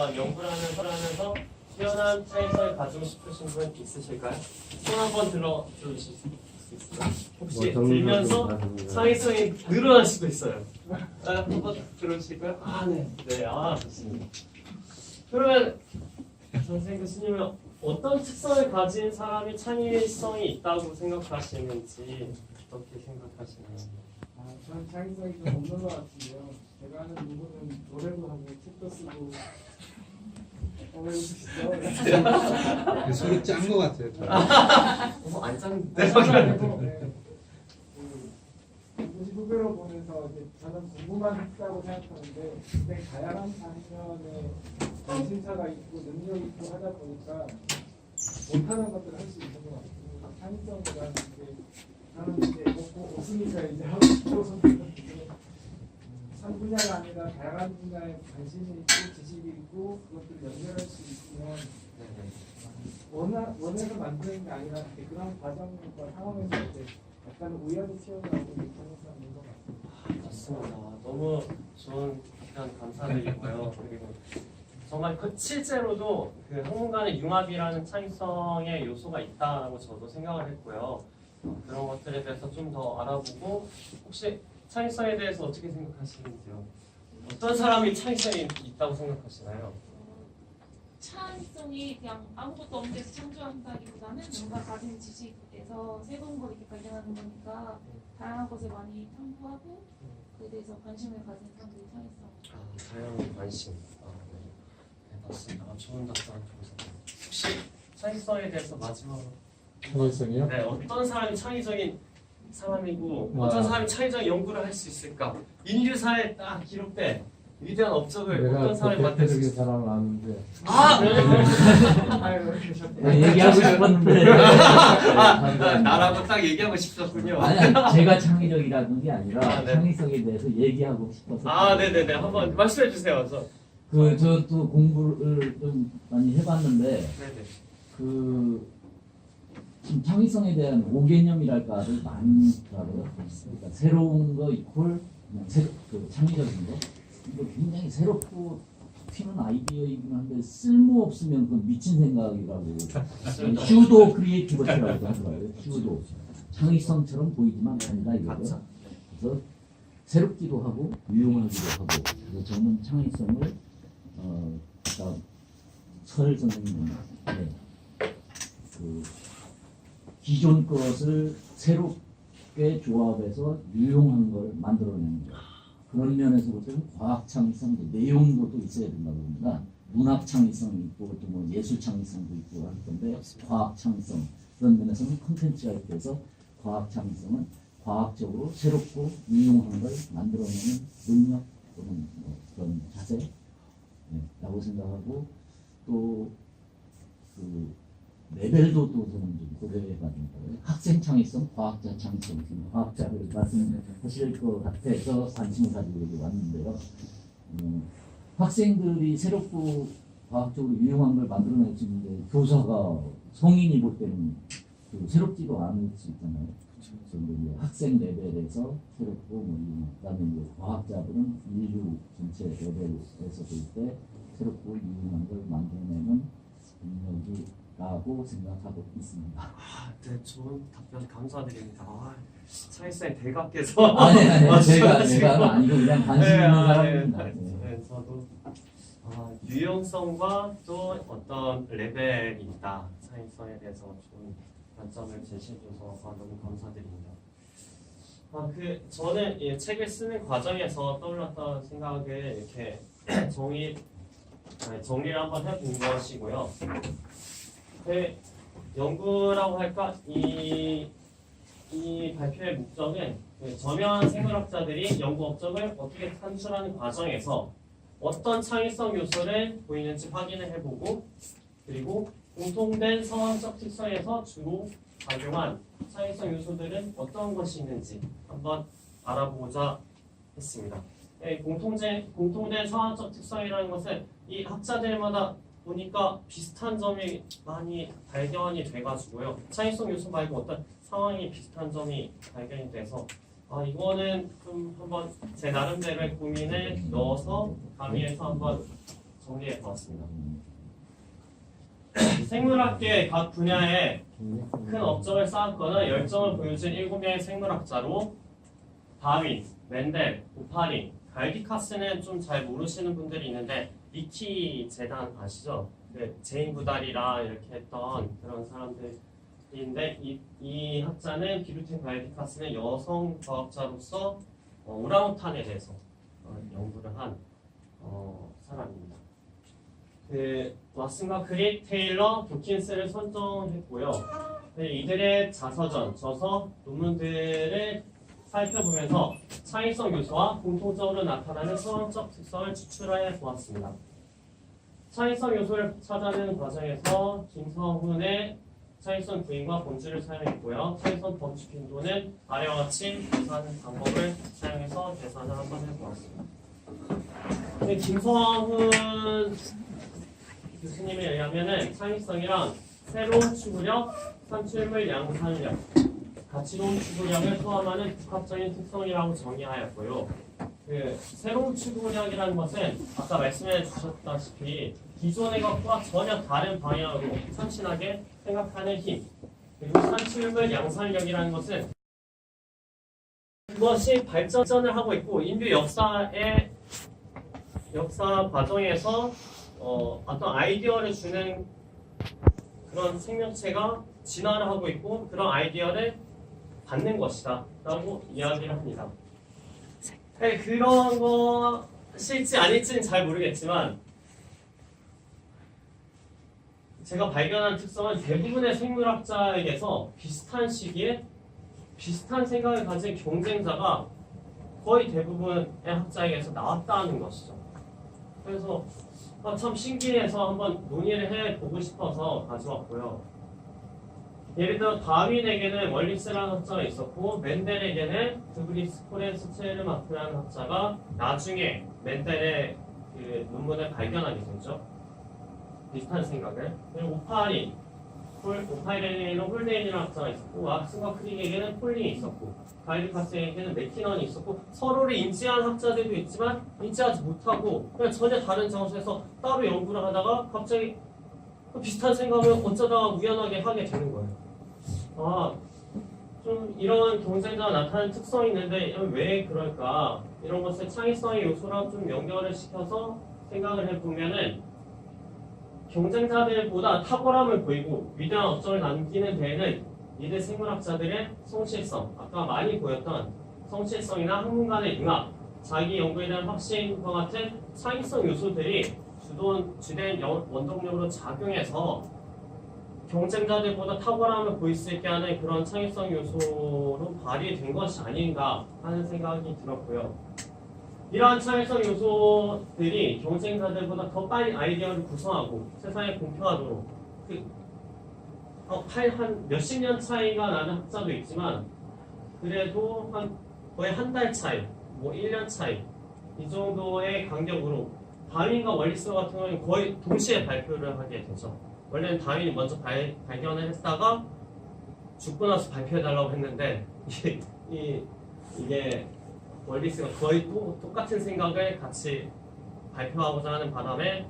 어떤 연구를 하면서 하면서 뛰어난 창의성을 가지고 싶으신 분 있으실까요? 손 한번 들어 주실 수 있을까요? 혹시 들면서 창의성이 늘어날 수도 있어요. 아, 한번 들어주실까요? 아, 네. 네, 아, 좋습니다. 그러면 선생님 교수님은 어떤 특성을 가진 사람이 창의성이 있다고 생각하시는지 어떻게 생각하시나요? 아, 저는 창의성이 좀 없는 것 같은데요. 제가 아는 부분은 노래도 하고 책도 쓰고 어, 웃으시죠? 소리 짠거 같아요. 어, 안 짠. 네, 네. 그, 후배로 보면서 이제 저는 공부만 했다고 생각하는데 굉장히 다양한 방면의 관심사가 있고 능력이 있고 하다 보니까 못하는 것들을 할 수 있는 것 같아요. 창의성보다는 이제 저는 이제 먹고 없으니까 이제 하고 싶어서 한 분야가 아니라 다양한 분야에 관심이 있고 지식이 있고 그것들을 연결할 수 있으면 원하, 원해서 만드는 게 아니라 그런 과정과 상황에서 이제 약간 우연히 하는 사람인 것 같아요. 맞습니다. 너무 좋은 답변 감사드리고요. 그리고 정말 그 실제로도 그 학문간의 융합이라는 창의성의 요소가 있다라고 저도 생각을 했고요. 어, 그런 것들에 대해서 좀 더 알아보고 혹시 창의성에 대해서 어떻게 생각하시는지요? 어떤 사람이 창의성이 있다고 생각하시나요? 창의성이 그냥 아무것도 없는 데서 창조한다기보다는 뭔가 가진 지식에서 새로운 걸 이렇게 발견하는 거니까 다양한 것을 많이 탐구하고 그에 대해서 관심을 가진 사람들이 창의성. 아, 다양한 관심. 아, 네. 네, 맞습니다. 아, 좋은 답변 감사합니다. 혹시 창의성에 대해서 마지막으로 창의성이요? 네, 어떤 사람이 창의적인 사람이고 와. 어떤 사람이 창의적 연구를 할 수 있을까? 인류사에 딱 기록된 위대한 업적을 내가 어떤 그 사람이 만들 수 대표적인 있을까? 사람을 아는데 아! 계셨네. 네, 얘기하고 싶었는데 아, 나라고 딱 얘기하고 싶었군요. 아니, 아니 제가 창의적이라는 게 아니라 아, 네. 창의성에 대해서 얘기하고 싶어서 아, 네 네 네. 한번 말씀해 주세요. 저. 그저 또 공부를 좀 많이 해봤는데 네 네. 그 지금 창의성에 대한 오개념이랄까를 많이 더라고요. 그러니까 새로운 거 이퀄 그냥 새, 그 창의적인 거 이거 굉장히 새롭고 튀는 아이디어이긴 한데 쓸모 없으면 그 미친 생각이라고 슈도 크리에이티버티라고 하더라고요. 슈도 창의성처럼 보이지만 아니다. 가짜. 그래서 새롭기도 하고 유용하기도 하고 그래서 저는 창의성을 어 그러니까 설 선생님은 네, 그 기존 것을 새롭게 조합해서 유용한 걸 만들어내는 거. 그런 면에서 볼 때는 과학 창의성도 내용도 또 있어야 된다고 봅니다. 문학 창의성이 있고 또 뭐 예술 창의성도 있고 할 건데 과학 창의성. 그런 면에서는 콘텐츠가 있어서 과학 창의성은 과학적으로 새롭고 유용한 걸 만들어내는 능력 또는 뭐 그런 자세? 네, 라고 생각하고 또그 레벨도 또 저는 좀 고려해봐야 된다고요. 학생 창의성, 과학자 창의성, 과학자를 말씀하실 것 같아서 관심을 가지고 여기 왔는데요. 음, 학생들이 새롭고 과학적으로 유용한 걸 만들어낼 수 있는데 교사가 성인이 볼 때는 그 새롭지도 않을 수 있잖아요. 그래서 이제 학생 레벨에서 새롭고 뭐 그다음에 이제 과학자들은 인류 전체 레벨에서 볼 때 새롭고 유용한 걸 만들어내는 능력이 라고 생각하고 있습니다. 아, 네, 좋은 답변 감사드립니다. 아, 창의성의 대가께서 아니 아니 아, 제가 제가 아니고 그냥 관심 네, 있는 사람입니다. 네, 네. 네, 저도 아, 유용성과 또 어떤 레벨이 있다 창의성에 대해서 좋은 관점을 제시해줘서 아, 너무 감사드립니다. 아, 그 저는 이 책을 쓰는 과정에서 떠올랐던 생각을 이렇게 아니, 정리를 한번 해본 것이고요. 그 연구라고 할까 이 이 발표의 목적은 그 저명한 생물학자들이 연구 업적을 어떻게 산출하는 과정에서 어떤 창의성 요소를 보이는지 확인을 해보고 그리고 공통된 상황적 특성에서 주로 작용한 창의성 요소들은 어떤 것이 있는지 한번 알아보고자 했습니다. 네, 공통된, 공통된 상황적 특성이라는 것은 이 학자들마다 보니까 비슷한 점이 많이 발견이 돼가지고요. 창의성 요소 말고 어떤 상황이 비슷한 점이 발견이 돼서 아 이거는 좀 한번 제 나름대로의 고민을 넣어서 강의에서 한번 정리해 보았습니다. 음, 생물학계의 각 분야에 큰 업적을 쌓았거나 열정을 보여준 7명의 생물학자로 다윈, 멘델, 오파린, 갈디카스는 좀 잘 모르시는 분들이 있는데 니키 재단 아시죠? 그 제인 구달이라 이렇게 했던 그런 사람들인데 이, 이 학자는 비루틴 갈디카스는 여성 과학자로서 어, 오랑우탄에 대해서 어, 연구를 한 어, 사람입니다. 그 왓슨과 크릭, 테일러, 도킨스를 선정했고요. 네, 이들의 자서전, 저서, 논문들을 살펴보면서 창의성 요소와 공통적으로 나타나는 수학적 특성을 추출해 보았습니다. 창의성 요소를 찾아내는 과정에서 김성훈의 창의성 부인과 본질을 사용했고요. 창의성 범주 빈도는 아래와 같이 계산 방법을 사용해서 계산을 한번 해보았습니다. 네, 김성훈 교수님에 의하면은 창의성이란 새로운 추구력, 산출물 양산력, 가치로운 추구력을 포함하는 복합적인 특성이라고 정의하였고요. 그 새로운 추구력이라는 것은 아까 말씀해 주셨다시피 기존의 것과 전혀 다른 방향으로 참신하게 생각하는 힘 그리고 산출물 양산력이라는 것은 그것이 발전을 하고 있고 인류 역사의 역사 과정에서 어, 어떤 아이디어를 주는 그런 생명체가 진화를 하고 있고 그런 아이디어를 받는 것이다 라고 이야기를 합니다. 네, 그런 것일지 아닐지는 잘 모르겠지만 제가 발견한 특성은 대부분의 생물학자에게서 비슷한 시기에 비슷한 생각을 가진 경쟁자가 거의 대부분의 학자에게서 나왔다는 것이죠. 그래서 아, 참 신기해서 한번 논의를 해보고 싶어서 가져왔고요. 예를 들어 다윈에게는 월리스라는 학자가 있었고 멘델에게는 드브리스 코렌스 체르마크라는 학자가 나중에 멘델의 그 논문을 발견하게 되죠. 비슷한 생각을. 그리고 오파린, 홀, 오파린에게는 홀데인이라는 학자가 있었고 왁슨과 크릭에게는 폴린이 있었고 가이드카스에게는 맥키넌이 있었고 서로를 인지한 학자들도 있지만 인지하지 못하고 그냥 전혀 다른 장소에서 따로 연구를 하다가 갑자기 그 비슷한 생각을 어쩌다가 우연하게 하게 되는 거예요. 아, 좀 이런 경쟁자가 나타나는 특성이 있는데 왜 그럴까? 이런 것을 창의성의 요소랑 좀 연결을 시켜서 생각을 해보면은 경쟁자들보다 탁월함을 보이고 위대한 업적을 남기는 데에는 이들 생물학자들의 성실성, 아까 많이 보였던 성실성이나 학문간의 융합, 자기 연구에 대한 확신과 같은 창의성 요소들이 주된 연- 원동력으로 작용해서 경쟁자들보다 탁월함을 보일 수 있게 하는 그런 창의성 요소로 발휘된 것이 아닌가 하는 생각이 들었고요. 이러한 창의성 요소들이 경쟁자들보다 더 빨리 아이디어를 구성하고 세상에 공표하도록 그 어, 한 몇십 년 차이가 나는 학자도 있지만 그래도 한 거의 한 달 차이, 뭐 1년 차이 이 정도의 간격으로 다윈과 월리스 같은 경우는 거의 동시에 발표를 하게 되죠. 원래는 다윈이 먼저 발, 발견을 했다가 죽고 나서 발표해달라고 했는데 이게, 이, 이게 월리스가 거의 또, 똑같은 생각을 같이 발표하고자 하는 바람에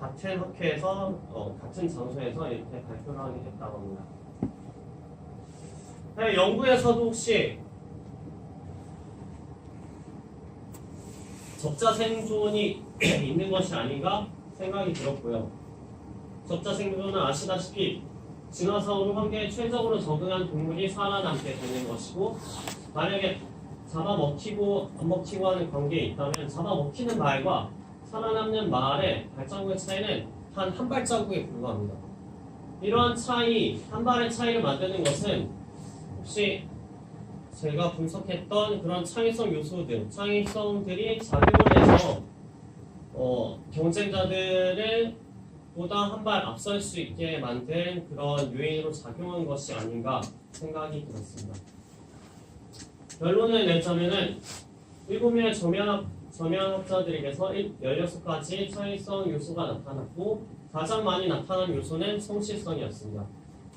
같은 학회에서 어, 같은 장소에서 이렇게 발표를 하게 됐다고 합니다. 네, 연구에서도 혹시 적자 생존이 있는 것이 아닌가 생각이 들었고요. 적자 생존은 아시다시피 진화성으로 환경에 최적으로 적응한 동물이 살아남게 되는 것이고 만약에 잡아먹히고 안 먹히고 하는 관계에 있다면 잡아먹히는 말과 살아남는 말의 발자국의 차이는 한 한 발자국에 불과합니다. 이러한 차이, 한 발의 차이를 만드는 것은 혹시 제가 분석했던 그런 창의성 요소들, 창의성들이 작용을 해서 어, 경쟁자들을 보다 한 발 앞설 수 있게 만든 그런 요인으로 작용한 것이 아닌가 생각이 들었습니다. 결론을 내자면은 일곱 명의 저명, 저명학자들에게서 16가지 창의성 요소가 나타났고 가장 많이 나타난 요소는 성실성이었습니다.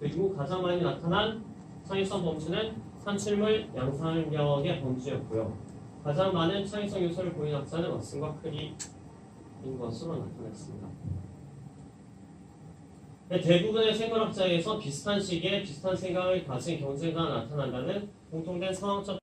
그리고 가장 많이 나타난 창의성 범주는 산출물 양산력의 범주였고요. 가장 많은 창의성 요소를 보인 학자는 왓슨과 크리, 것으로 나타났습니다. 네, 대부분의 생물학자에서 비슷한 시기에 비슷한 생각을 가진 경제가 나타난다는 공통된 상황적